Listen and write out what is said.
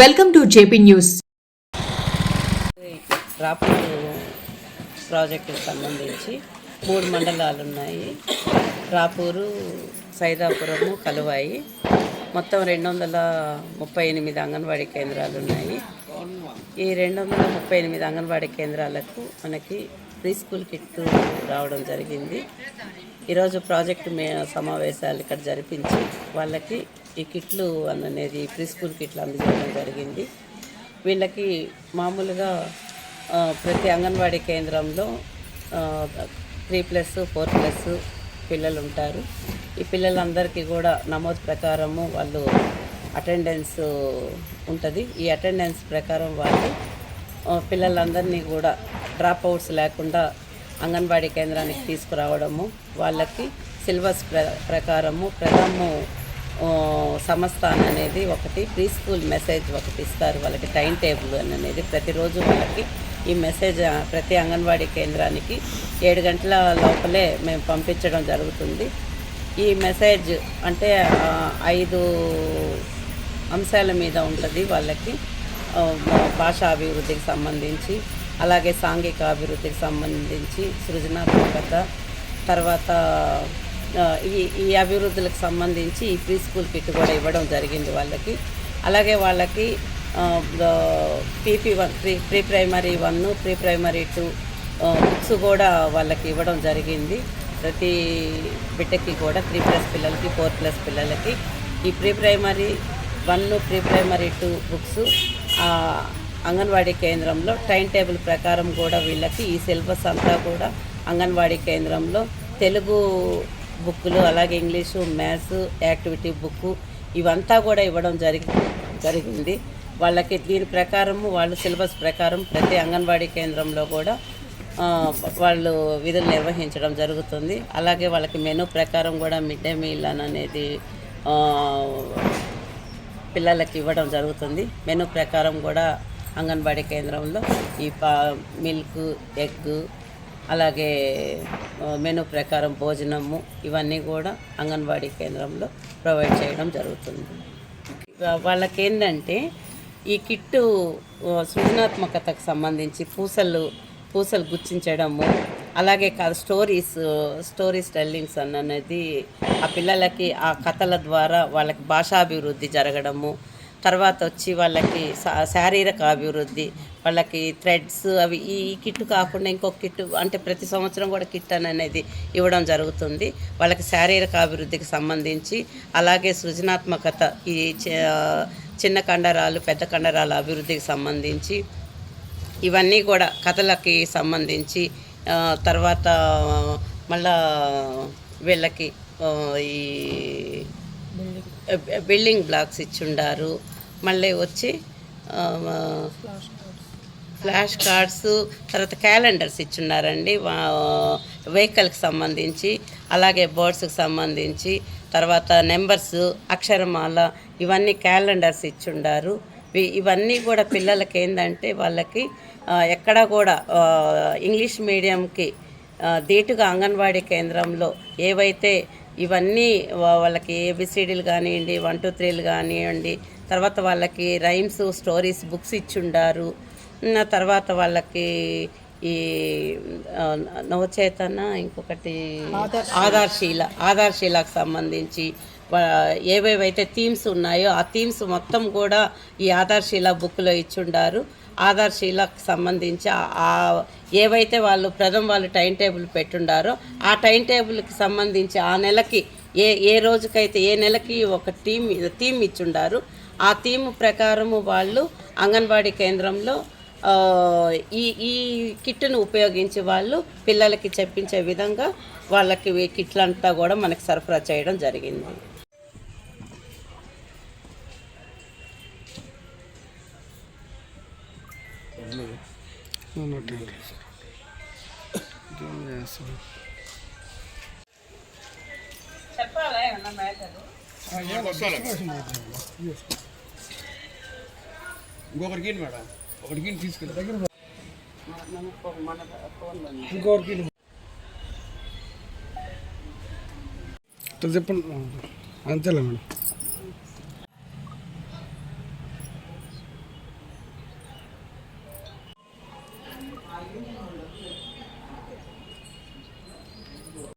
Welcome to JP news. Rapur ప్రాజెక్టుకు సంబంధించి మూడు మండలాలు ఉన్నాయి. రాపూరు సైదాపురము కలువాయి. మొత్తం రెండు వందల ముప్పై ఎనిమిది అంగన్వాడీ కేంద్రాలు ఉన్నాయి. ఈ రెండు వందల ముప్పై ఎనిమిది అంగన్వాడీ కేంద్రాలకు మనకి ప్రీ స్కూల్ కిట్ రావడం జరిగింది. ఈరోజు ప్రాజెక్టు మే సమావేశాలు ఇక్కడ జరిపించి వాళ్ళకి ఈ కిట్లు అనేది ప్రీ స్కూల్ కిట్లు అందజేయడం జరిగింది. వీళ్ళకి మామూలుగా ప్రతి అంగన్వాడీ కేంద్రంలో త్రీ ప్లస్ ఫోర్ ప్లస్ పిల్లలు ఉంటారు ఈ పిల్లలందరికీ కూడా నమోదు ప్రకారము వాళ్ళు అటెండెన్స్ ఉంటుంది. ఈ అటెండెన్స్ ప్రకారం వాళ్ళు పిల్లలందరినీ కూడా డ్రాప్ అవుట్స్ లేకుండా అంగన్వాడీ కేంద్రానికి తీసుకురావడము వాళ్ళకి సిలబస్ ప్ర ప్రకారము ప్రథము ఆ, సంస్థాన్ అనేది ఒకటి ప్రీ స్కూల్ మెసేజ్ ఒకటి ఇస్తారు వాళ్ళకి టైం టేబుల్ అనేది. ప్రతిరోజు వాళ్ళకి ఈ మెసేజ్ ప్రతి అంగన్వాడీ కేంద్రానికి ఏడు గంటల లోపలే మేము పంపించడం జరుగుతుంది. ఈ మెసేజ్ అంటే ఐదు అంశాల మీద ఉంటుంది వాళ్ళకి భాషా అభివృద్ధికి సంబంధించి. అలాగే సాంఘిక అభివృద్ధికి సంబంధించి సృజనాత్మకత తర్వాత ఈ ఈ అభివృద్ధులకు సంబంధించి ఈ ప్రీ స్కూల్ కిట్ కూడా ఇవ్వడం జరిగింది వాళ్ళకి. అలాగే వాళ్ళకి PP one pre pre primary one pre primary two books కూడా వాళ్ళకి ఇవ్వడం జరిగింది. ప్రతి బిడ్డకి కూడా త్రీ ప్లస్ పిల్లలకి ఫోర్ ప్లస్ పిల్లలకి ఈ pre primary one pre primary two books Anganwadi కేంద్రంలో టైం టేబుల్ ప్రకారం కూడా వీళ్ళకి ఈ సిలబస్ అంతా కూడా అంగన్వాడీ కేంద్రంలో తెలుగు బుక్కులు అలాగే ఇంగ్లీషు మ్యాథ్స్ యాక్టివిటీ బుక్ ఇవంతా కూడా ఇవ్వడం జరిగి జరిగింది. వాళ్ళకి దీని ప్రకారము వాళ్ళు సిలబస్ ప్రకారం ప్రతి అంగన్వాడీ కేంద్రంలో కూడా వాళ్ళు విధులు నిర్వహించడం జరుగుతుంది. అలాగే వాళ్ళకి మెనూ ప్రకారం కూడా మిడ్ డే మీల్ అని అనేది పిల్లలకి ఇవ్వడం జరుగుతుంది. మెనూ ప్రకారం కూడా అంగన్వాడీ కేంద్రంలో ఈ పా మిల్క్ ఎగ్ అలాగే మెను మెనూ ప్రకారం భోజనము ఇవన్నీ కూడా అంగన్వాడీ కేంద్రంలో ప్రొవైడ్ చేయడం జరుగుతుంది. వాళ్ళకి ఏంటంటే ఈ కిట్టు సృజనాత్మకతకు సంబంధించి పూసలు పూసలు గుచ్చించడము అలాగే క- స్టోరీస్ స్టోరీస్ టెల్లింగ్స్ అన్న అనేది ఆ పిల్లలకి ఆ కథల ద్వారా వాళ్ళకి భాషాభివృద్ధి జరగడము తర్వాత వచ్చి వాళ్ళకి శారీరక అభివృద్ధి వాళ్ళకి థ్రెడ్స్ అవి ఈ ఈ కిట్ కాకుండా ఇంకొక కిట్ అంటే ప్రతి సంవత్సరం కూడా కిట్ అని అనేది ఇవ్వడం జరుగుతుంది. వాళ్ళకి శారీరక అభివృద్ధికి సంబంధించి అలాగే సృజనాత్మకత ఈ చిన్న కండరాలు పెద్ద కండరాల అభివృద్ధికి సంబంధించి ఇవన్నీ కూడా కథలకి సంబంధించి తర్వాత మళ్ళా వీళ్ళకి ఈ బిల్డింగ్ బ్లాక్స్ ఇచ్చుండారు. మళ్ళీ వచ్చి ఫ్లాష్ కార్డ్స్ తర్వాత క్యాలెండర్స్ ఇచ్చున్నారండి. వెహికల్కి సంబంధించి అలాగే బర్డ్స్కి సంబంధించి తర్వాత నెంబర్స్ అక్షరమాల ఇవన్నీ క్యాలెండర్స్ ఇచ్చుండారు. ఇవన్నీ కూడా పిల్లలకి ఏంటంటే వాళ్ళకి ఎక్కడ ఎక్కడా కూడా ఇంగ్లీష్ మీడియంకి ధీటుగా అంగన్వాడీ కేంద్రంలో ఏవైతే ఇవన్నీ వాళ్ళకి ఏబిసిడీలు కానివ్వండి వన్ టూ త్రీలు కానివ్వండి తర్వాత వాళ్ళకి రైమ్స్ స్టోరీస్ బుక్స్ ఇచ్చుండారు తర్వాత వాళ్ళకి ఈ నవచేతన ఇంకొకటి ఆధార్శీల. ఆధార్శీలకు సంబంధించి ఏవేవైతే థీమ్స్ ఉన్నాయో ఆ థీమ్స్ మొత్తం కూడా ఈ ఆధార్శీల బుక్లో ఇచ్చుండారు. ఆధార్శీలకు సంబంధించి ఆ- ఏవైతే వాళ్ళు ప్రథమ వాళ్ళు టైం టేబుల్ పెట్టుండారో ఆ టైం టేబుల్కి సంబంధించి ఆ నెలకి ఏ ఏ రోజుకైతే ఏ నెలకి ఒక టీమ్ థీమ్ ఇచ్చుండారు. ఆ థీమ్ ప్రకారము వాళ్ళు అంగన్వాడీ కేంద్రంలో ఈ ఈ కిట్ను ఉపయోగించి వాళ్ళు పిల్లలకి చెప్పించే విధంగా వాళ్ళకి కిట్లంతా కూడా మనకి సరఫరా చేయడం జరిగింది. చెప్పాలా ఏమన్నా మ్యాటర్ ఇంకొకరికి మేడం. ఇవ్వండి తీసుకెళ్ళి దగ్గర ఇంకొకరికి చెప్పండి. అంతేలే మేడం.